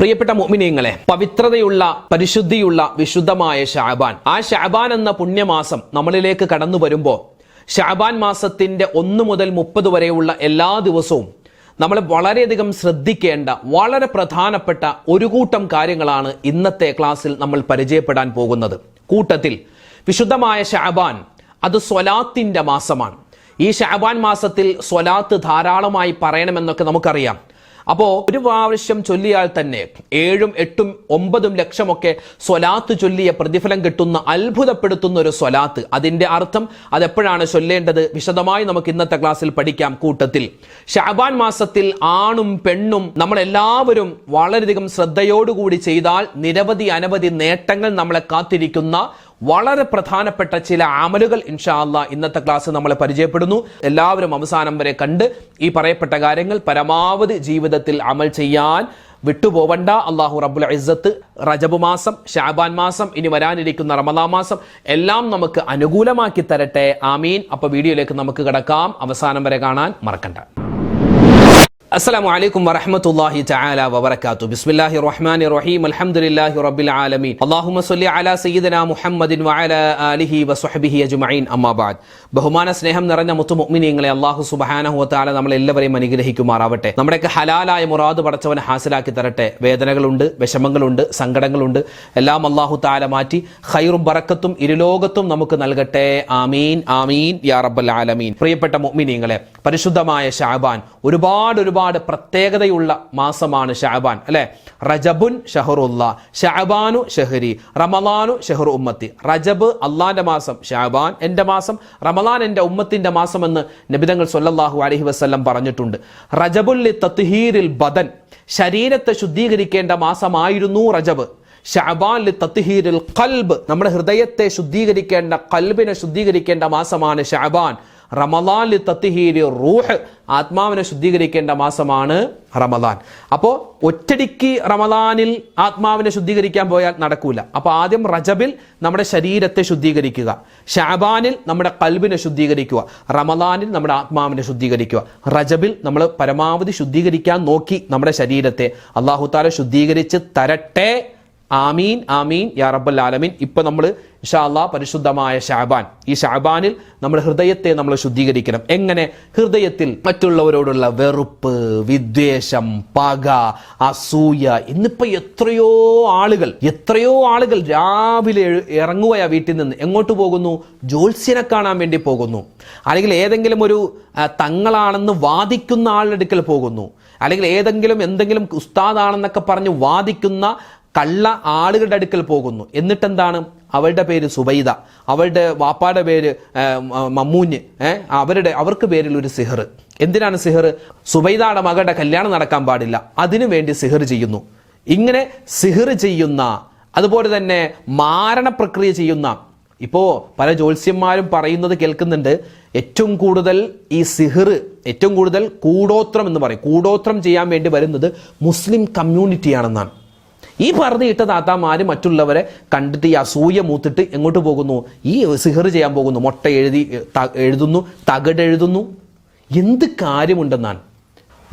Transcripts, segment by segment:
പ്രിയപ്പെട്ട മുഅ്മിനീങ്ങളെ പവിത്രതയുള്ള പരിശുദ്ധിയുള്ള വിശുദ്ധമായ ഷാബാൻ ആ ഷാബാൻ എന്ന പുണ്യമാസം നമ്മളിലേക്ക് കടന്നു വരുമ്പോൾ ഷാബാൻ മാസത്തിന്റെ ഒന്ന് മുതൽ മുപ്പത് വരെയുള്ള എല്ലാ ദിവസവും നമ്മൾ വളരെയധികം ശ്രദ്ധിക്കേണ്ട വളരെ പ്രധാനപ്പെട്ട ഒരു കൂട്ടം കാര്യങ്ങളാണ് ഇന്നത്തെ ക്ലാസ്സിൽ നമ്മൾ പരിചയപ്പെടാൻ പോകുന്നത്. കൂട്ടത്തിൽ വിശുദ്ധമായ ഷാബാൻ അത് സ്വലാത്തിന്റെ മാസമാണ്. ഈ ഷാബാൻ മാസത്തിൽ സ്വലാത്ത് ധാരാളമായി പറയണമെന്നൊക്കെ നമുക്കറിയാം. അപ്പോൾ ഒരു പ്രാവശ്യം ചൊല്ലിയാൽ തന്നെ ഏഴും എട്ടും ഒമ്പതും ലക്ഷമൊക്കെ സ്വലാത്ത് ചൊല്ലിയ പ്രതിഫലം കിട്ടുന്ന അത്ഭുതപ്പെടുത്തുന്ന ഒരു സ്വലാത്ത്. അതിന്റെ അർത്ഥം അതെപ്പോഴാണ് ചൊല്ലേണ്ടത്? വിശദമായി നമുക്ക് ഇന്നത്തെ ക്ലാസ്സിൽ പഠിക്കാം കൂട്ടത്തിൽ. ഷാബാൻ മാസത്തിൽ ആണും പെണ്ണും നമ്മളെല്ലാവരും വളരെയധികം ശ്രദ്ധയോടുകൂടി ചെയ്താൽ നിരവധി അനവധി നേട്ടങ്ങൾ നമ്മളെ കാത്തിരിക്കുന്ന വളരെ പ്രധാനപ്പെട്ട ചില അമലുകൾ ഇൻഷാ അല്ലാ ഇന്നത്തെ ക്ലാസ് നമ്മൾ പരിചയപ്പെടുന്നു. എല്ലാവരും അവസാനം വരെ കണ്ട് ഈ പറയപ്പെട്ട കാര്യങ്ങൾ പരമാവധി ജീവിതത്തിൽ അമൽ ചെയ്യാൻ വിട്ടുപോവണ്ട. അള്ളാഹു റബ്ബുൽ ഇസ്സത്ത് റജബ് മാസം ഷാബാൻ മാസം ഇനി വരാനിരിക്കുന്ന റമദാ മാസം എല്ലാം നമുക്ക് അനുകൂലമാക്കി തരട്ടെ. ആമീൻ. അപ്പൊ വീഡിയോയിലേക്ക് നമുക്ക് കിടക്കാം. അവസാനം വരെ കാണാൻ മറക്കണ്ട. അസ്സലാമു അലൈക്കും വറഹമത്തല്ലാഹി തആല വബറകാതു ബിസ്മില്ലാഹി റഹ്മാനി റഹീം അൽഹംദുലില്ലാഹി റബ്ബിൽ ആലമീൻ അല്ലാഹുമ്മ സ്വല്ലി അലാ സയ്യിദന മുഹമ്മദിൻ വഅലാ ആലിഹി വസ്വഹ്ബിഹി അജ്മഈൻ അമ്മാ ബഅദ് ബഹുമാന സ്നേഹം നിറഞ്ഞ മുത്തു മുഅ്മിനീങ്ങളെ അല്ലാഹു സുബ്ഹാനഹു വതആല തആല നമ്മളെ എല്ലാവരെയും അനുഗ്രഹിക്കുമാറാവട്ടെ നമ്മുടെയൊക്കെ ഹലാലായ മുറാദ് പടച്ചവൻ ഹാസിലാക്കി തരട്ടെ. വേദനകളുണ്ട് വിഷമങ്ങളുണ്ട് സങ്കടങ്ങളുണ്ട്. എല്ലാം അല്ലാഹു തആല മാറ്റി ഖൈറും ബറക്കത്തും ഇരുലോകത്തും നമുക്ക് നൽകട്ടെ. ആമീൻ ആമീൻ യാ റബ്ബൽ ആലമീൻ. പ്രിയപ്പെട്ട മുഅ്മിനീങ്ങളെ പരിശുദ്ധമായ ഷാബാൻ ഒരുപാട് ഒരുപാട് പ്രത്യേകതയുള്ള മാസമാണ് ഷാബാൻ അല്ലെ? റജബുൻ ഷഹറുല്ല ഷാബാനു ഷഹരി റമലാനു ഷെഹർ ഉമ്മത്തി. റജബ് അള്ളാന്റെ മാസം ഷാബാൻ എന്റെ മാസം റമലാൻ എന്റെ ഉമ്മത്തിന്റെ മാസം എന്ന് നബിതങ്ങൾ സൊല്ലാഹു അലഹി വസല്ലം പറഞ്ഞിട്ടുണ്ട്. റജബുല്ലി തത്ഹീരിൽ ബദൻ ശരീരത്തെ ശുദ്ധീകരിക്കേണ്ട മാസമായിരുന്നു റജബ്. ഷഅബാൻ ലി തത്ഹീരിൽ ഖൽബ് നമ്മുടെ ഹൃദയത്തെ ശുദ്ധീകരിക്കേണ്ട കൽബിനെ ശുദ്ധീകരിക്കേണ്ട മാസമാണ് ഷഅബാൻ റമലാൻ ലി തത്ഹീരി റൂഹ് ആത്മാവിനെ ശുദ്ധീകരിക്കേണ്ട മാസമാണ് റമദാൻ. അപ്പോൾ ഒറ്റടിക്ക് റമദാനിൽ ആത്മാവിനെ ശുദ്ധീകരിക്കാൻ പോയാൽ നടക്കൂല. അപ്പോൾ ആദ്യം റജബിൽ നമ്മുടെ ശരീരത്തെ ശുദ്ധീകരിക്കുക. ഷാബാനിൽ നമ്മുടെ കൽബിനെ ശുദ്ധീകരിക്കുക. റമദാനിൽ നമ്മുടെ ആത്മാവിനെ ശുദ്ധീകരിക്കുക. റജബിൽ നമ്മൾ പരമാവധി ശുദ്ധീകരിക്കാൻ നോക്കി നമ്മുടെ ശരീരത്തെ. അള്ളാഹു താല ശുദ്ധീകരിച്ച് തരട്ടെ ആമീൻ ആമീൻ യാ റബ്ബൽ ആലമീൻ. ഇപ്പൊ നമ്മൾ ഇഷാല്ലാ പരിശുദ്ധമായ ഷാബാൻ. ഈ ഷാബാനിൽ നമ്മൾ ഹൃദയത്തെ നമ്മൾ ശുദ്ധീകരിക്കണം. എങ്ങനെ? ഹൃദയത്തിൽ മറ്റുള്ളവരോടുള്ള വെറുപ്പ് വിദ്വേഷം പക അസൂയ ഇന്നിപ്പോ എത്രയോ ആളുകൾ എത്രയോ ആളുകൾ രാവിലെ ഇറങ്ങുകയാ വീട്ടിൽ നിന്ന്. എങ്ങോട്ട് പോകുന്നു? ജ്യോത്സ്യനെ കാണാൻ വേണ്ടി പോകുന്നു. അല്ലെങ്കിൽ ഏതെങ്കിലും ഒരു തങ്ങളാണെന്ന് വാദിക്കുന്ന ആളുടെ അടുക്കൽ പോകുന്നു. അല്ലെങ്കിൽ ഏതെങ്കിലും എന്തെങ്കിലും ഉസ്താദാണെന്നൊക്കെ പറഞ്ഞ് വാദിക്കുന്ന കള്ള ആളുകളുടെ അടുക്കൽ പോകുന്നു. എന്നിട്ടെന്താണ്? അവരുടെ പേര് സുബൈദ. അവരുടെ വാപ്പാടെ പേര് മമ്മൂഞ്ഞ്. അവരുടെ അവർക്ക് പേരിൽ ഒരു സിഹർ എന്തിനാണ് സിഹർ സുബൈദയുടെ മകളുടെ കല്യാണം നടക്കാൻ പാടില്ല. അതിനു വേണ്ടി സിഹർ ചെയ്യുന്നു. ഇങ്ങനെ സിഹർ ചെയ്യുന്ന അതുപോലെ തന്നെ മാരണ പ്രക്രിയ ചെയ്യുന്ന ഇപ്പോൾ പല ജ്യോത്സ്യന്മാരും പറയുന്നത് കേൾക്കുന്നുണ്ട് ഏറ്റവും കൂടുതൽ ഈ സിഹിർ ഏറ്റവും കൂടുതൽ കൂടോത്രം എന്ന് പറയും. കൂടോത്രം ചെയ്യാൻ വേണ്ടി വരുന്നത് മുസ്ലിം കമ്മ്യൂണിറ്റിയാണെന്നാണ്. ഈ പറഞ്ഞിട്ട താത്താമാര് മറ്റുള്ളവരെ കണ്ടിട്ട് ഈ അസൂയ മൂത്തിട്ട് എങ്ങോട്ട് പോകുന്നു? ഈ സിഹർ ചെയ്യാൻ പോകുന്നു. മുട്ട എഴുതി എഴുതുന്നു തകടെഴുതുന്നു എന്ത് കാര്യമുണ്ടെന്നാണ്?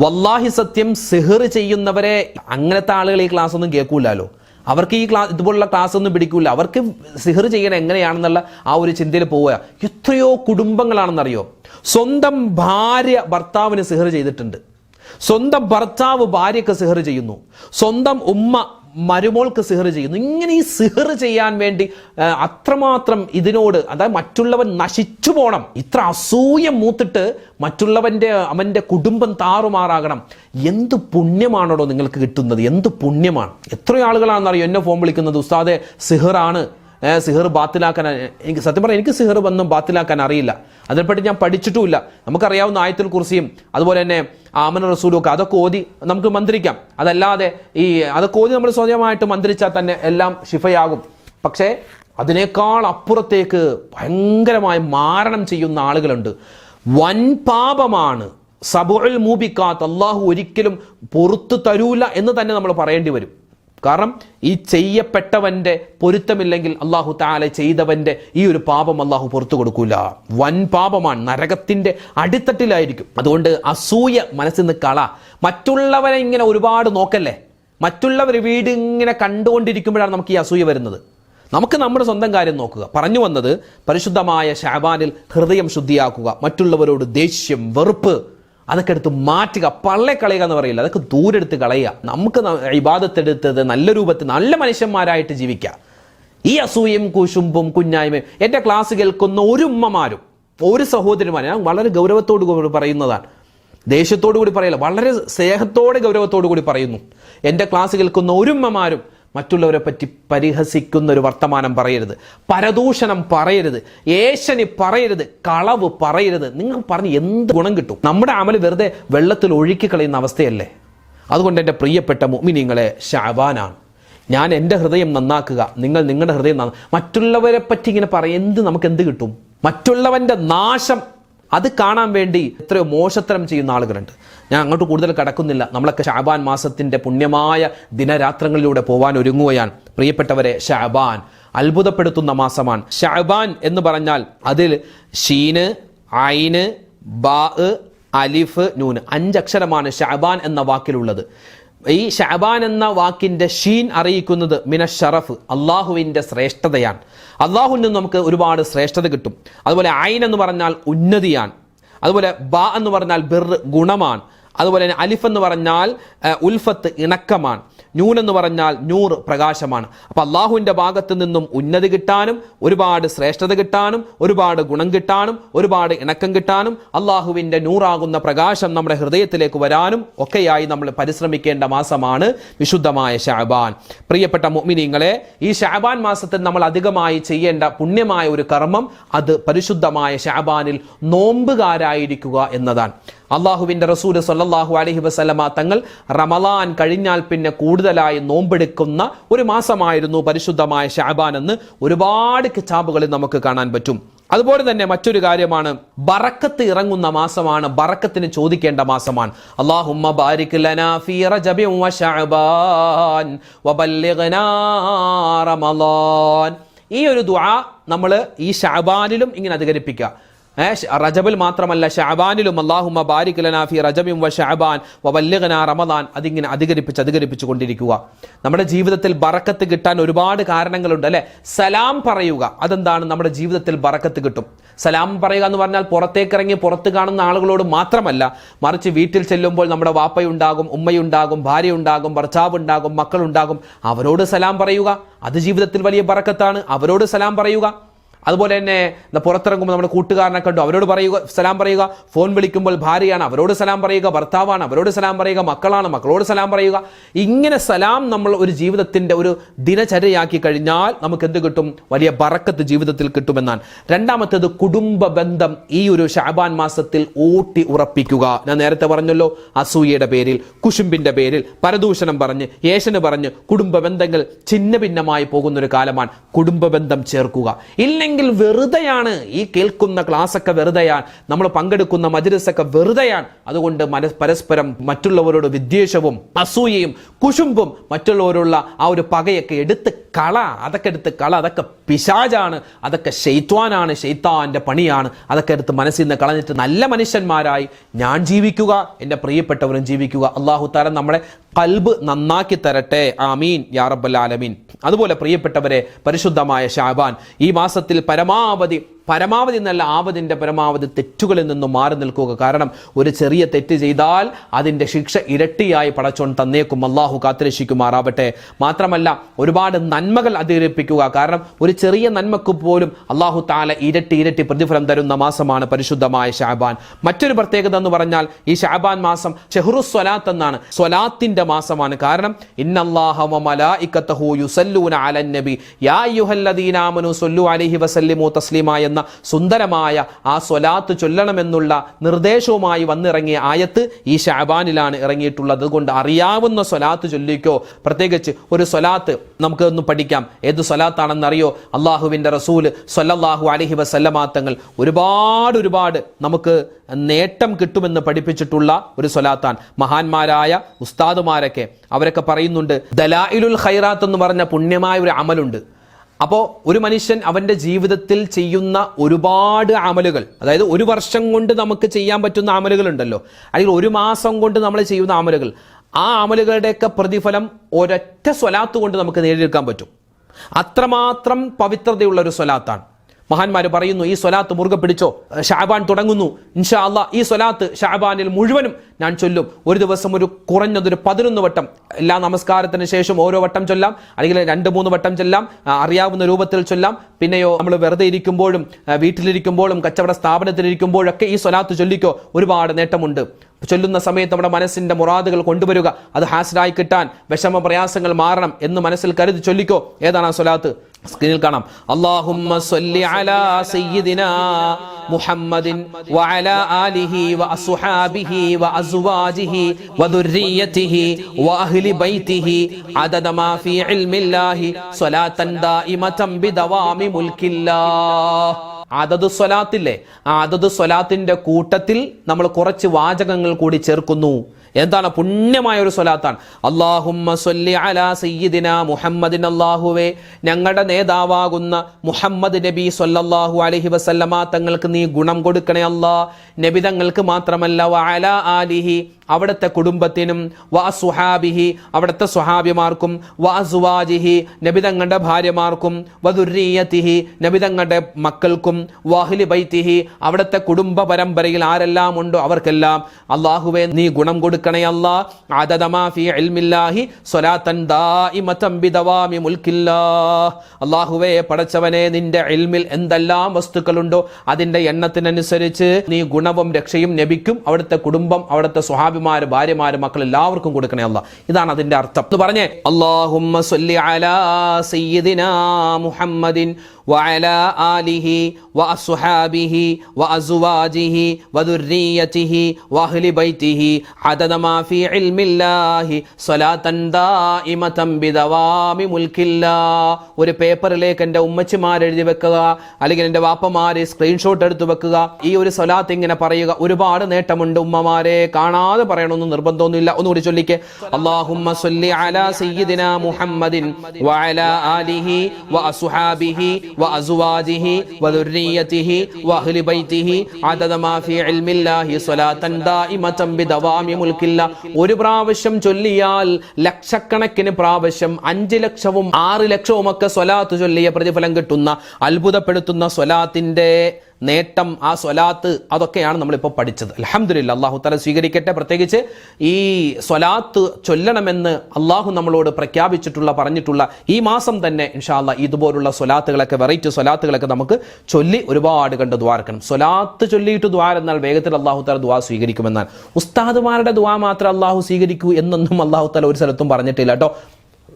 വല്ലാഹി സത്യം സിഹർ ചെയ്യുന്നവരെ അങ്ങനത്തെ ആളുകൾ ഈ ക്ലാസ് ഒന്നും കേൾക്കൂലല്ലോ അവർക്ക് ഈ ക്ലാസ് ഇതുപോലുള്ള ക്ലാസ് ഒന്നും പിടിക്കൂല. അവർക്ക് സിഹർ ചെയ്യണം എങ്ങനെയാണെന്നുള്ള ആ ഒരു ചിന്തയിൽ പോവുക. എത്രയോ കുടുംബങ്ങളാണെന്നറിയോ? സ്വന്തം ഭാര്യ ഭർത്താവിന് സിഹർ ചെയ്തിട്ടുണ്ട്. സ്വന്തം ഭർത്താവ് ഭാര്യക്ക് സിഹർ ചെയ്യുന്നു. സ്വന്തം ഉമ്മ മരുമോൾക്ക് സിഹർ ചെയ്യുന്നു. ഇങ്ങനെ ഈ സിഹർ ചെയ്യാൻ വേണ്ടി അത്രമാത്രം ഇതിനോട് അതായത് മറ്റുള്ളവൻ നശിച്ചു പോണം. ഇത്ര അസൂയ മൂത്തിട്ട് മറ്റുള്ളവന്റെ അവന്റെ കുടുംബം താറുമാറാകണം. എന്ത് പുണ്യമാണോ നിങ്ങൾക്ക് കിട്ടുന്നത്? എന്ത് പുണ്യമാണ്? എത്രയോ ആളുകളാണെന്നറിയോ എന്നെ ഫോൺ വിളിക്കുന്നത് ഉസ്താദെ സിഹറാണ്. സിഹർ ബാത്തിലാക്കാൻ എനിക്ക് സത്യം പറഞ്ഞാൽ എനിക്ക് സിഹർ ഒന്നും ബാത്തിലാക്കാൻ അറിയില്ല. അതിനെപ്പറ്റി ഞാൻ പഠിച്ചിട്ടുമില്ല. നമുക്കറിയാവുന്ന ആയത്തിൽ കുറിച്ചും അതുപോലെ തന്നെ ആമന റസൂലും ഒക്കെ അതൊക്കെ ഓതി നമുക്ക് മന്ത്രിക്കാം. അതല്ലാതെ ഈ അതൊക്കെ ഓതി നമ്മൾ സ്വന്തമായിട്ട് മന്ത്രിച്ചാൽ തന്നെ എല്ലാം ശിഫയാകും. പക്ഷേ അതിനേക്കാൾ അപ്പുറത്തേക്ക് ഭയങ്കരമായി മാരണം ചെയ്യുന്ന ആളുകളുണ്ട്. വൻ പാപമാണ്. സബുൽ മൂബിക്കാത്ത് അള്ളാഹു ഒരിക്കലും പുറത്തു തരൂല എന്ന് തന്നെ നമ്മൾ പറയേണ്ടി വരും. കാരണം ഈ ചെയ്യപ്പെട്ടവന്റെ പൊരുത്തമില്ലെങ്കിൽ അള്ളാഹു താല ചെയ്തവന്റെ ഈ ഒരു പാപം അള്ളാഹു പുറത്തു കൊടുക്കൂല. വൻ പാപമാണ്. നരകത്തിന്റെ അടിത്തട്ടിലായിരിക്കും. അതുകൊണ്ട് അസൂയ മനസ്സിൽ നിന്ന് കള. മറ്റുള്ളവരെ ഇങ്ങനെ ഒരുപാട് നോക്കല്ലേ? മറ്റുള്ളവർ വീട് ഇങ്ങനെ കണ്ടുകൊണ്ടിരിക്കുമ്പോഴാണ് നമുക്ക് ഈ അസൂയ വരുന്നത്. നമുക്ക് നമ്മുടെ സ്വന്തം കാര്യം നോക്കുക. പറഞ്ഞു വന്നത് പരിശുദ്ധമായ ഷാബാനിൽ ഹൃദയം ശുദ്ധിയാക്കുക. മറ്റുള്ളവരോട് ദേഷ്യം വെറുപ്പ് അതൊക്കെ എടുത്ത് മാറ്റുക. പള്ളെ കളയുക എന്ന് പറയില്ല. അതൊക്കെ ദൂരെടുത്ത് കളയുക. നമുക്ക് ഇബാദത്തെടുത്തത് നല്ല രൂപത്തിൽ നല്ല മനുഷ്യന്മാരായിട്ട് ജീവിക്കുക. ഈ അസൂയയും കുശുമ്പും കുഞ്ഞായ്മയും എന്റെ ക്ലാസ് കേൾക്കുന്ന ഒരു ഉമ്മമാരും ഒരു സഹോദരിമാരും ഞാൻ വളരെ ഗൗരവത്തോടു കൂടി പറയുന്നതാണ്. ദേഷ്യത്തോടു കൂടി പറയില്ല. വളരെ സ്നേഹത്തോടെ ഗൗരവത്തോടു കൂടി പറയുന്നു. എന്റെ ക്ലാസ് കേൾക്കുന്ന ഒരു ഉമ്മമാരും മറ്റുള്ളവരെ പറ്റി പരിഹസിക്കുന്ന ഒരു വർത്തമാനം പറയരുത്. പരദൂഷണം പറയരുത്. ഏശനി പറയരുത്. കളവ് പറയരുത്. നിങ്ങൾ പറഞ്ഞ് എന്ത് ഗുണം കിട്ടും? നമ്മുടെ അമൽ വെറുതെ വെള്ളത്തിൽ ഒഴുക്കി കളയുന്ന അവസ്ഥയല്ലേ? അതുകൊണ്ട് എന്റെ പ്രിയപ്പെട്ട മുഅ്മിനീങ്ങളെ ഷാബാനാണ് ഞാൻ എന്റെ ഹൃദയം നന്നാക്കുക. നിങ്ങൾ നിങ്ങളുടെ ഹൃദയം നന്ന മറ്റുള്ളവരെ പറ്റി ഇങ്ങനെ പറയും എന്ത് നമുക്ക് എന്ത് കിട്ടും? മറ്റുള്ളവന്റെ നാശം അത് കാണാൻ വേണ്ടി എത്രയോ മോശത്തരം ചെയ്യുന്ന ആളുകളുണ്ട്. ഞാൻ അങ്ങോട്ട് കൂടുതൽ കടക്കുന്നില്ല. നമ്മളൊക്കെ ഷാബാൻ മാസത്തിന്റെ പുണ്യമായ ദിനരാത്രങ്ങളിലൂടെ പോവാൻ ഒരുങ്ങുകയാണ്. പ്രിയപ്പെട്ടവരെ ഷാബാൻ അത്ഭുതപ്പെടുത്തുന്ന മാസമാണ്. ഷാബാൻ എന്ന് പറഞ്ഞാൽ അതിൽ ഷീന് ഐന് ബാ അലിഫ് നൂന് അഞ്ചക്ഷരമാണ് ഷാബാൻ എന്ന വാക്കിലുള്ളത്. ഈ ഷാബാൻ എന്ന വാക്കിന്റെ ഷീൻ അറിയിക്കുന്നത് മിന ഷറഫ് അള്ളാഹുവിന്റെ ശ്രേഷ്ഠതയാണ്. അള്ളാഹുവിൽ നിന്ന് നമുക്ക് ഒരുപാട് ശ്രേഷ്ഠത കിട്ടും. അതുപോലെ ഐൻ എന്ന് പറഞ്ഞാൽ ഉന്നതിയാണ്. അതുപോലെ ബ എന്ന് പറഞ്ഞാൽ ബിർ ഗുണമാണ്. അതുപോലെ തന്നെ അലിഫ് എന്ന് പറഞ്ഞാൽ ഉൽഫത്ത് ഇണക്കമാണ്. നൂൻ എന്ന് പറഞ്ഞാൽ നൂറ് പ്രകാശമാണ്. അപ്പം അള്ളാഹുവിന്റെ ഭാഗത്ത് നിന്നും ഉന്നതി കിട്ടാനും ഒരുപാട് ശ്രേഷ്ഠത കിട്ടാനും ഒരുപാട് ഗുണം കിട്ടാനും ഒരുപാട് ഇണക്കം കിട്ടാനും അള്ളാഹുവിന്റെ നൂറാകുന്ന പ്രകാശം നമ്മുടെ ഹൃദയത്തിലേക്ക് വരാനും ഒക്കെയായി നമ്മൾ പരിശ്രമിക്കേണ്ട മാസമാണ് വിശുദ്ധമായ ഷാബാൻ. പ്രിയപ്പെട്ട മുഅ്മിനീങ്ങളെ ഈ ഷാബാൻ മാസത്തിൽ നമ്മൾ അധികമായി ചെയ്യേണ്ട പുണ്യമായ ഒരു കർമ്മം അത് പരിശുദ്ധമായ ഷാബാനിൽ നോമ്പുകാരായിരിക്കുക എന്നതാണ്. അള്ളാഹുവിന്റെ റസൂൽ സല്ലല്ലാഹു അലഹി വസ്ലമ തങ്ങൾ റമലാൻ കഴിഞ്ഞാൽ പിന്നെ കൂടുതലായി നോമ്പെടുക്കുന്ന ഒരു മാസമായിരുന്നു പരിശുദ്ധമായ ഷാബാൻ എന്ന് ഒരുപാട് കിതാബുകളിൽ നമുക്ക് കാണാൻ പറ്റും. അതുപോലെ തന്നെ മറ്റൊരു കാര്യമാണ് ബറക്കത്ത് ഇറങ്ങുന്ന മാസമാണ് ബറക്കത്തിന് ചോദിക്കേണ്ട മാസമാണ്. അള്ളാഹുമ്മ ബാരിക് ലനാ ഫീ വ റമളാൻ ഈ ഒരു ദുആ നമ്മൾ ഈ ഷഅബാനിലും ഇങ്ങനെ അധികരിപ്പിക്കുക. റജബിൽ മാത്രമല്ല ഷാബാനിലും അള്ളാഹുമ ബാരിക് ലനാ ഫി റജബിൻ വ ഷഅബാൻ വ ബല്ലിഗ്നാ റമദാൻ. അതിങ്ങനെ അധികരിപ്പിച്ച് അധികരിപ്പിച്ച് കൊണ്ടിരിക്കുക. നമ്മുടെ ജീവിതത്തിൽ ബറക്കത്ത് കിട്ടാൻ ഒരുപാട് കാരണങ്ങളുണ്ട് അല്ലെ? സലാം പറയുക. അതെന്താണ്? നമ്മുടെ ജീവിതത്തിൽ ബറക്കത്ത് കിട്ടും. സലാം പറയുക എന്ന് പറഞ്ഞാൽ പുറത്തേക്കിറങ്ങി പുറത്ത് കാണുന്ന ആളുകളോട് മാത്രമല്ല മറിച്ച് വീട്ടിൽ ചെല്ലുമ്പോൾ നമ്മുടെ വാപ്പയുണ്ടാകും ഉമ്മയുണ്ടാകും ഭാര്യയുണ്ടാകും ഉണ്ടാകും മക്കളുണ്ടാകും. അവരോട് സലാം പറയുക. അത് ജീവിതത്തിൽ വലിയ ബറക്കത്താണ്. അവരോട് സലാം പറയുക. അതുപോലെ തന്നെ പുറത്തിറങ്ങുമ്പോൾ നമ്മുടെ കൂട്ടുകാരനെ കണ്ടു. അവരോട് പറയുക സലാം പറയുക. ഫോൺ വിളിക്കുമ്പോൾ ഭാര്യയാണ്. അവരോട് സലാം പറയുക ഭർത്താവാണ്. അവരോട് സലാം പറയുക മക്കളാണ്. മക്കളോട് സലാം പറയുക. ഇങ്ങനെ സലാം നമ്മൾ ഒരു ജീവിതത്തിന്റെ ഒരു ദിനചര്യയാക്കി കഴിഞ്ഞാൽ നമുക്ക് എന്ത് കിട്ടും? വലിയ ബറക്കത്ത് ജീവിതത്തിൽ കിട്ടുമെന്നാണ്. രണ്ടാമത്തേത് കുടുംബ ബന്ധം ഈ ഒരു ഷാബാൻ മാസത്തിൽ ഊട്ടി ഉറപ്പിക്കുക. ഞാൻ നേരത്തെ പറഞ്ഞല്ലോ അസൂയയുടെ പേരിൽ കുശുമ്പിന്റെ പേരിൽ പരദൂഷണം പറഞ്ഞ് യേശന് പറഞ്ഞ് കുടുംബ ബന്ധങ്ങൾ ഛിന്ന ഭിന്നമായി പോകുന്നൊരു കാലമാണ് കുടുംബ ബന്ധം ചേർക്കുക. ഇല്ലെങ്കിൽ വെറുതെയാണ് ഈ കേൾക്കുന്ന ക്ലാസ്സൊക്കെ വെറുതെയാണ് നമ്മൾ പങ്കെടുക്കുന്ന മജുരസൊക്കെ വെറുതെയാണ്. അതുകൊണ്ട് പരസ്പരം മറ്റുള്ളവരോട് വിദ്വേഷവും അസൂയയും കുശുമ്പും മറ്റുള്ളവരുള്ള ആ ഒരു പകയൊക്കെ എടുത്ത് കള. അതൊക്കെ എടുത്ത് കള. അതൊക്കെ പിശാജാണ്. അതൊക്കെ ഷെയ്ത്വാനാണ് ഷെയ്ത്താന്റെ പണിയാണ്. അതൊക്കെ എടുത്ത് മനസ്സിൽ നിന്ന് കളഞ്ഞിട്ട് നല്ല മനുഷ്യന്മാരായി ഞാൻ ജീവിക്കുക എന്റെ പ്രിയപ്പെട്ടവരും ജീവിക്കുക. അള്ളാഹു താരം നമ്മളെ കൽബ് നന്നാക്കി തരട്ടെ. ആമീൻ. യാ റബ്ബൽ ആലമീൻ. അതുപോലെ പ്രിയപ്പെട്ടവരെ പരിശുദ്ധമായ ഷാബാൻ ഈ മാസത്തിൽ പരമാവധി പരമാവധി നല്ല ആവതിന്റെ പരമാവധി തെറ്റുകളിൽ നിന്നും മാറി നിൽക്കുക. കാരണം ഒരു ചെറിയ തെറ്റ് ചെയ്താൽ അതിന്റെ ശിക്ഷ ഇരട്ടിയായി പടച്ചോൺ തന്നേക്കും. അള്ളാഹു കാത്തിരക്ഷിക്കുമാറാവട്ടെ. മാത്രമല്ല ഒരുപാട് നന്മകൾ അധികരിപ്പിക്കുക. കാരണം ഒരു ചെറിയ നന്മക്ക് പോലും അള്ളാഹു താല ഇരട്ടി ഇരട്ടി പ്രതിഫലം തരുന്ന മാസമാണ് പരിശുദ്ധമായ ഷാബാൻ മറ്റൊരു പ്രത്യേകത എന്ന് പറഞ്ഞാൽ ഈ ഷാബാൻ മാസം ഷെഹ്റു സ്വലാത്ത് എന്നാണ്. സ്വലാത്തിന്റെ മാസമാണ്. കാരണം ഇന്നല്ലാഹു യുസല്ലൂന അലൻ നബി. യാ യുഹല്ലദീനാമനു സൊല്ലു അലൈഹി വസല്ലിമു തസ്ലീമ സുന്ദരമായ ആ സ്വലാത്ത് ചൊല്ലണമെന്നുള്ള നിർദ്ദേശവുമായി വന്നിറങ്ങിയ ആയത്ത് ഈ ഷാബാനിലാണ് ഇറങ്ങിയിട്ടുള്ളത്. അതുകൊണ്ട് അറിയാവുന്ന സ്വലാത്ത് ചൊല്ലിക്കോ. പ്രത്യേകിച്ച് ഒരു സ്വലാത്ത് നമുക്ക് ഒന്ന് പഠിക്കാം. ഏത് സ്വലാത്താണെന്നറിയോ? അള്ളാഹുവിന്റെ റസൂൽ സൊല്ലാഹു അലഹി വസല്ലമാത്തങ്ങൾ ഒരുപാട് ഒരുപാട് നമുക്ക് നേട്ടം കിട്ടുമെന്ന് പഠിപ്പിച്ചിട്ടുള്ള ഒരു സ്വലാത്താൻ മഹാന്മാരായ ഉസ്താദുമാരൊക്കെ അവരൊക്കെ പറയുന്നുണ്ട് ദലായിലുൽ ഖൈറാത്ത് എന്ന് പറഞ്ഞ പുണ്യമായ ഒരു അമലുണ്ട്. അപ്പോൾ ഒരു മനുഷ്യൻ അവന്റെ ജീവിതത്തിൽ ചെയ്യുന്ന ഒരുപാട് അമലുകൾ അതായത് ഒരു വർഷം കൊണ്ട് നമുക്ക് ചെയ്യാൻ പറ്റുന്ന അമലുകൾ ഉണ്ടല്ലോ അല്ലെങ്കിൽ ഒരു മാസം കൊണ്ട് നമ്മൾ ചെയ്യുന്ന അമലുകൾ ആ അമലുകളുടെയൊക്കെ പ്രതിഫലം ഒരൊറ്റ സ്വലാത്ത് കൊണ്ട് നമുക്ക് നേടിയെടുക്കാൻ പറ്റും. അത്രമാത്രം പവിത്രതയുള്ള ഒരു സ്വലാത്താണ്. മഹാന്മാർ പറയുന്നു ഈ സ്വലാത്ത് മുറുകെ പിടിച്ചോ ഷാബാൻ തുടങ്ങുന്നു. ഇൻഷാ അല്ല ഈ സ്വലാത്ത് ഷാബാനിൽ മുഴുവനും ഞാൻ ചൊല്ലും. ഒരു ദിവസം ഒരു കുറഞ്ഞതൊരു പതിനൊന്ന് വട്ടം എല്ലാ നമസ്കാരത്തിന് ശേഷം ഓരോ വട്ടം ചൊല്ലാം അല്ലെങ്കിൽ രണ്ട് മൂന്ന് വട്ടം ചൊല്ലാം അറിയാവുന്ന രൂപത്തിൽ ചൊല്ലാം. പിന്നെയോ നമ്മൾ വെറുതെ ഇരിക്കുമ്പോഴും വീട്ടിലിരിക്കുമ്പോഴും കച്ചവട സ്ഥാപനത്തിലിരിക്കുമ്പോഴൊക്കെ ഈ സ്വലാത്ത് ചൊല്ലിക്കോ? ഒരുപാട് നേട്ടമുണ്ട്. ചൊല്ലുന്ന സമയത്ത് നമ്മുടെ മനസ്സിന്റെ മുറാദുകൾ കൊണ്ടുവരിക. അത് ഹാസിലായി കിട്ടാൻ വിഷമ പ്രയാസങ്ങൾ മാറണം എന്ന് മനസ്സിൽ കരുതി ചൊല്ലിക്കോ? ഏതാണ് ആ സ്വലാത്ത്? സ്ക്രീനിൽ കാണാം. അള്ളാഹുമ്മ സല്ലി അലാ സയ്യിദിനാ മുഹമ്മദിൻ വഅലാ ആലിഹി വഅസ്ഹാബിഹി വഅസ്വാജിഹി വദുർരിയതിഹി വഅഹ്ലി ബൈതിഹി അദദ മാ ഫീ ഇൽമില്ലാഹി സ്വലാത്തൻ ദായിമതൻ ബിദവാമി മുൽക്കില്ലാഹ് അതത് സ്വലാത്തില്ലേ? ആ അതത് സ്വലാത്തിന്റെ കൂട്ടത്തിൽ നമ്മൾ കുറച്ച് വാചകങ്ങൾ കൂടി ചേർക്കുന്നു. എന്താണ് പുണ്യമായ ഒരു സ്വലാത്താണ് അള്ളാഹുമ്മ അലാ മുഹമ്മദിൻ അല്ലാഹുവേ. ഞങ്ങളുടെ നേതാവാകുന്ന മുഹമ്മദ് നബി സൊല്ലാഹു അലഹി വസല്ലമ തങ്ങൾക്ക് നീ ഗുണം കൊടുക്കണേ അല്ലാ. നബി തങ്ങൾക്ക് മാത്രമല്ല വഅല ആലിഹി അവിടുത്തെ കുടുംബത്തിനും വ സുഹാബിഹി അവിടുത്തെ സുഹാബിമാർക്കും വ അസുവാജിഹി നബിതങ്ങളുടെ ഭാര്യമാർക്കും വധുരീയത്തിഹി നബിതങ്ങളുടെ മക്കൾക്കും വാഹിലി ബൈത്തിഹി അവിടുത്തെ കുടുംബ പരമ്പരയിൽ ആരെല്ലാം ഉണ്ടോ അവർക്കെല്ലാം. അള്ളാഹുവെ നീ ഗുണം കൊടുക്കണേ അല്ലാ. അദദമാ ഫീ ഇൽമില്ലാഹി സ്വലാത്തൻ ദായിമതൻ ബിദവാമി മുൽക്കില്ലാ അള്ളാഹുവെ പടച്ചവനെ നിന്റെ ഇൽമിൽ എന്തെല്ലാം വസ്തുക്കളുണ്ടോ അതിന്റെ എണ്ണത്തിനനുസരിച്ച് നീ ഗുണവും രക്ഷയും നബിക്കും അവിടുത്തെ കുടുംബം അവിടുത്തെ സ്വഹാബിമാർ ഭാര്യമാര് മക്കൾ എല്ലാവർക്കും കൊടുക്കണേ അല്ല. ഇതാണ് അതിന്റെ അർത്ഥം. എന്ന് പറഞ്ഞേ അള്ളാഹുമ്മ സല്ലി അലാ സയ്യിദിനാ മുഹമ്മദിൻ وعلى آله وأصحابه وأزواجه وذريته وأهل بيته عدد ما في علم الله صلاة دائمة بدوام ملك الله ഒരു പേപ്പറിലേക്ക് എൻ്റെ ഉമ്മച്ചിമാർ എഴുതി വെക്കുക അല്ലെങ്കിൽ എൻ്റെ വാപ്പമാരെ സ്ക്രീൻഷോട്ട് എടുത്ത് വെക്കുക ഈ ഒരു സ്വലാത്ത് ഇങ്ങനെ പറയുക ഒരുപാട് നേട്ടമുണ്ട് ഉമ്മമാരെ കാണാതെ പറയണമെന്ന് നിർബന്ധമൊന്നുമില്ല ഒന്നുകൂടി ചൊല്ലിക്കെ അള്ളാഹുമ്മ സ്വല്ലി അലാ സയ്യിദിന മുഹമ്മദിൻ വഅലാ ആലിഹി വഅസ്ഹാബിഹി വഅസുവാജിഹി വദുർരിയതിഹി വഅഹ്ലി ബൈതിഹി അദദ മാ ഫീ ഇൽമില്ലാഹി സ്വലാത്തൻ ദായിമതൻ ബിദവാമി മുൽക്കില്ല. ഒരു പ്രാവശ്യം ചൊല്ലിയാൽ ലക്ഷക്കണക്കിന് പ്രാവശ്യം അഞ്ച് ലക്ഷവും ആറ് ലക്ഷവും ഒക്കെ സ്വലാത്ത് ചൊല്ലിയ പ്രതിഫലം കിട്ടുന്ന അത്ഭുതപ്പെടുത്തുന്ന സ്വലാത്തിന്റെ നേട്ടം ആ സ്വലാത്ത് അതൊക്കെയാണ് നമ്മളിപ്പോൾ പഠിച്ചത്. അലഹമില്ല അള്ളാഹു തല സ്വീകരിക്കട്ടെ. പ്രത്യേകിച്ച് ഈ സ്വലാത്ത് ചൊല്ലണമെന്ന് അള്ളാഹു നമ്മളോട് പ്രഖ്യാപിച്ചിട്ടുള്ള പറഞ്ഞിട്ടുള്ള ഈ മാസം തന്നെ ഇൻഷാല്ല ഇതുപോലുള്ള സ്വലാത്തുകളൊക്കെ വെറൈറ്റി സ്വലാത്തുകളൊക്കെ നമുക്ക് ചൊല്ലി ഒരുപാട് കണ്ട് ദ്വാരക്കണം സ്വലാത്ത് ചൊല്ലിയിട്ട് ദ്വാര എന്നാൽ വേഗത്തിൽ അള്ളാഹു തല ദ്വാ സ്വീകരിക്കുമെന്നാൽ ഉസ്താദുമാരുടെ ദ്വാ മാത്രം അള്ളാഹു സ്വീകരിക്കൂ എന്നൊന്നും അള്ളാഹു തല ഒരു സ്ഥലത്തും പറഞ്ഞിട്ടില്ല കേട്ടോ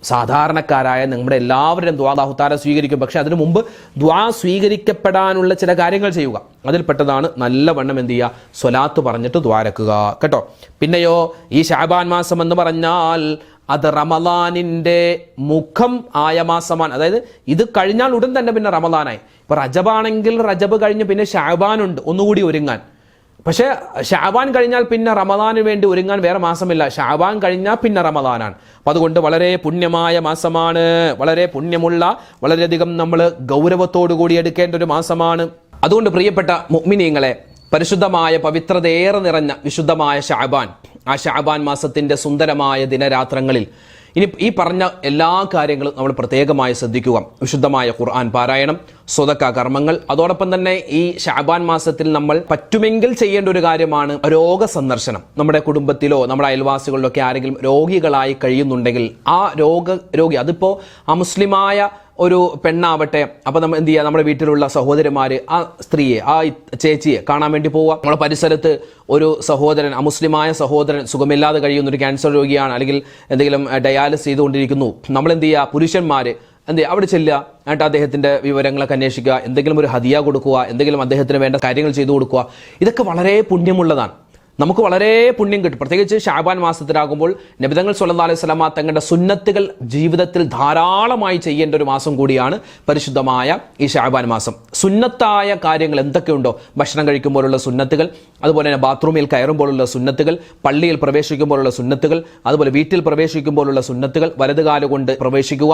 സാധാരണക്കാരായ നമ്മുടെ എല്ലാവരുടെയും ദ്വാദാഹുത്താര സ്വീകരിക്കും. പക്ഷേ അതിനു മുമ്പ് ദ്വാ സ്വീകരിക്കപ്പെടാനുള്ള ചില കാര്യങ്ങൾ ചെയ്യുക. അതിൽപ്പെട്ടതാണ് നല്ലവണ്ണം എന്ത് ചെയ്യുക? സ്വലാത്ത് പറഞ്ഞിട്ട് ദ്വാരക്കുക കേട്ടോ? പിന്നെയോ ഈ ഷാബാൻ മാസം എന്ന് പറഞ്ഞാൽ അത് റമലാനിന്റെ മുഖം ആയ മാസമാണ്. അതായത് ഇത് കഴിഞ്ഞാൽ ഉടൻ തന്നെ പിന്നെ റമലാനായി. ഇപ്പൊ റജബാണെങ്കിൽ റജബ് കഴിഞ്ഞ് പിന്നെ ഷാബാനുണ്ട് ഒന്നുകൂടി ഒരുങ്ങാൻ. പക്ഷേ ഷാബാൻ കഴിഞ്ഞാൽ പിന്നെ റമദാന് വേണ്ടി ഒരുങ്ങാൻ വേറെ മാസമില്ല. ഷാബാൻ കഴിഞ്ഞാൽ പിന്നെ റമദാനാണ്. അപ്പം അതുകൊണ്ട് വളരെ പുണ്യമായ മാസമാണ്. വളരെ പുണ്യമുള്ള വളരെയധികം നമ്മൾ ഗൗരവത്തോടു കൂടി എടുക്കേണ്ട ഒരു മാസമാണ്. അതുകൊണ്ട് പ്രിയപ്പെട്ട മുഅ്മിനീങ്ങളെ പരിശുദ്ധമായ പവിത്രതയേറെ നിറഞ്ഞ വിശുദ്ധമായ ഷാബാൻ ആ ഷാബാൻ മാസത്തിന്റെ സുന്ദരമായ ദിനരാത്രങ്ങളിൽ ഇനി ഈ പറഞ്ഞ എല്ലാ കാര്യങ്ങളും നമ്മൾ പ്രത്യേകമായി ശ്രദ്ധിക്കുക. വിശുദ്ധമായ ഖുർആൻ പാരായണം സ്വതക്ക കർമ്മങ്ങൾ. അതോടൊപ്പം തന്നെ ഈ ഷാബാൻ മാസത്തിൽ നമ്മൾ പറ്റുമെങ്കിൽ ചെയ്യേണ്ട ഒരു കാര്യമാണ് രോഗ സന്ദർശനം നമ്മുടെ കുടുംബത്തിലോ നമ്മുടെ അയൽവാസികളിലോ ഒക്കെ ആരെങ്കിലും രോഗികളായി കഴിയുന്നുണ്ടെങ്കിൽ ആ രോഗ രോഗി അതിപ്പോൾ അമുസ്ലിമായ ഒരു പെണ്ണാവട്ടെ. അപ്പൊ നമ്മൾ എന്ത് ചെയ്യുക നമ്മുടെ വീട്ടിലുള്ള സഹോദരന്മാര് ആ സ്ത്രീയെ ആ ചേച്ചിയെ കാണാൻ വേണ്ടി പോവുക നമ്മുടെ പരിസരത്ത് ഒരു സഹോദരൻ അമുസ്ലിമായ സഹോദരൻ സുഖമില്ലാതെ കഴിയുന്ന ഒരു ക്യാൻസർ രോഗിയാണ് അല്ലെങ്കിൽ എന്തെങ്കിലും ഡയാലിസ് ചെയ്തുകൊണ്ടിരിക്കുന്നു. നമ്മൾ എന്ത് ചെയ്യുക പുരുഷന്മാര് എന്ത് അവിടെ ചെല്ലുക. എന്നിട്ട് അദ്ദേഹത്തിന്റെ വിവരങ്ങളൊക്കെ അന്വേഷിക്കുക. എന്തെങ്കിലും ഒരു ഹതിയ കൊടുക്കുക. എന്തെങ്കിലും അദ്ദേഹത്തിന് വേണ്ട കാര്യങ്ങൾ ചെയ്തു കൊടുക്കുക. ഇതൊക്കെ വളരെ പുണ്യമുള്ളതാണ്. നമുക്ക് വളരെ പുണ്യം കിട്ടും. പ്രത്യേകിച്ച് ഷാബാൻ മാസത്തിലാകുമ്പോൾ നബിതങ്ങൾ സുല്ലാ അലൈഹി സ്വലാമ തങ്ങളുടെ സുന്നത്തുകൾ ജീവിതത്തിൽ ധാരാളമായി ചെയ്യേണ്ട ഒരു മാസം കൂടിയാണ് പരിശുദ്ധമായ ഈ ഷാബാൻ മാസം. സുന്നത്തായ കാര്യങ്ങൾ എന്തൊക്കെയുണ്ടോ? ഭക്ഷണം കഴിക്കുമ്പോഴുള്ള സുന്നത്തുകൾ അതുപോലെ തന്നെ ബാത്റൂമിൽ കയറുമ്പോഴുള്ള സുന്നത്തുകൾ പള്ളിയിൽ പ്രവേശിക്കുമ്പോഴുള്ള സുന്നത്തുകൾ അതുപോലെ വീട്ടിൽ പ്രവേശിക്കുമ്പോഴുള്ള സുന്നത്തുകൾ വലതുകാല കൊണ്ട് പ്രവേശിക്കുക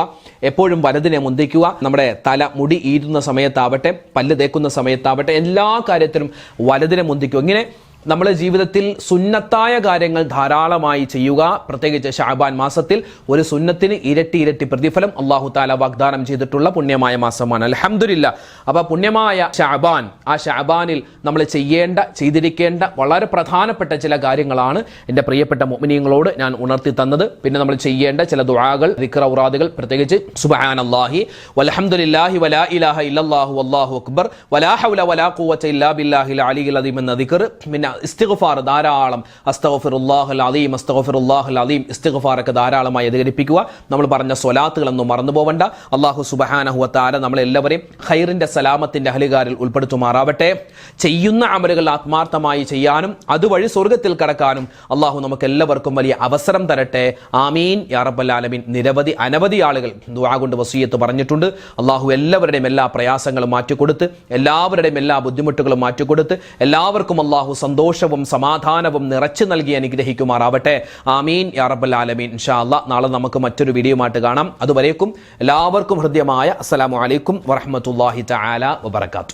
എപ്പോഴും വലതിനെ മുന്തിക്കുക നമ്മുടെ തല മുടി ഈരുന്ന സമയത്താവട്ടെ പല്ല് തേക്കുന്ന സമയത്താവട്ടെ എല്ലാ കാര്യത്തിലും വലതിനെ മുന്തിക്കുക. ഇങ്ങനെ നമ്മുടെ ജീവിതത്തിൽ സുന്നത്തായ കാര്യങ്ങൾ ധാരാളമായി ചെയ്യുക. പ്രത്യേകിച്ച് ഷാബാൻ മാസത്തിൽ ഒരു സുന്നത്തിന് ഇരട്ടി ഇരട്ടി പ്രതിഫലം അള്ളാഹു താല വാഗ്ദാനം ചെയ്തിട്ടുള്ള പുണ്യമായ മാസമാണ്. അലഹമില്ല അപ്പോൾ പുണ്യമായ ഷാബാൻ ആ ഷാബാനിൽ നമ്മൾ ചെയ്യേണ്ട ചെയ്തിരിക്കേണ്ട വളരെ പ്രധാനപ്പെട്ട ചില കാര്യങ്ങളാണ് എന്റെ പ്രിയപ്പെട്ട മൊമിനിയങ്ങളോട് ഞാൻ ഉണർത്തി തന്നത്. പിന്നെ നമ്മൾ ചെയ്യേണ്ട ചില ദുആകൾ ദിക്റൗറാദുകൾ പ്രത്യേകിച്ച് സുബഹാൻ അള്ളാഹി വലഹമുല്ലാഹി വലാ ഇലാഹ ഇല്ലല്ലാഹു അള്ളാഹു അക്ബർ. വലാ ഹൗല വലാ കൂവച്ച ഇല്ലാ ബില്ലാഹിൽ അലി അദീം എന്ന ദിക്കർ പിന്നെ ഇസ്തിഗ്ഫാർ ധാരാളം. അസ്തഗ്ഫിറുല്ലാഹൽ അലീം അസ്തഗ്ഫിറുല്ലാഹൽ അലീം. ഇസ്തിഗ്ഫാറൊക്കെ ധാരാളമായി അധികരിപ്പിക്കുക. നമ്മൾ പറഞ്ഞ സ്വലാത്തുകളൊന്നും മറന്നു പോവണ്ട. അള്ളാഹു സുബഹാനഹു വത്താല നമ്മളെല്ലാവരെയും സലാമത്തിന്റെ അഹലുകാരിൽ ഉൾപ്പെടുത്തുമാറാവട്ടെ. ചെയ്യുന്ന അമലുകൾ ആത്മാർത്ഥമായി ചെയ്യാനും അതുവഴി സ്വർഗത്തിൽ കടക്കാനും അള്ളാഹു നമുക്ക് എല്ലാവർക്കും വലിയ അവസരം തരട്ടെ. ആമീൻ. യാ റബ്ബൽ ആലമീൻ. നിരവധി അനവധി ആളുകൾ ദുആ കൊണ്ട് വസീയത്ത് പറഞ്ഞിട്ടുണ്ട്. അള്ളാഹു എല്ലാവരുടെയും എല്ലാ പ്രയാസങ്ങളും മാറ്റിക്കൊടുത്ത് എല്ലാവരുടെയും എല്ലാ ബുദ്ധിമുട്ടുകളും മാറ്റിക്കൊടുത്ത് എല്ലാവർക്കും അള്ളാഹു സന്തോഷവും സമാധാനവും നിറച്ചു നൽകി അനുഗ്രഹിക്കുമാറാവട്ടെ. ആമീൻ. യാ റബ്ബൽ ആലമീൻ. ഇൻഷാ നാളെ നമുക്ക് മറ്റൊരു വീഡിയോയുമായിട്ട് കാണാം. അതുവരേക്കും എല്ലാവർക്കും ഹൃദ്യമായ അസ്സലാമു അലൈക്കും വറഹ്മത്തുള്ളാഹി തആല വബറകാതുഹു.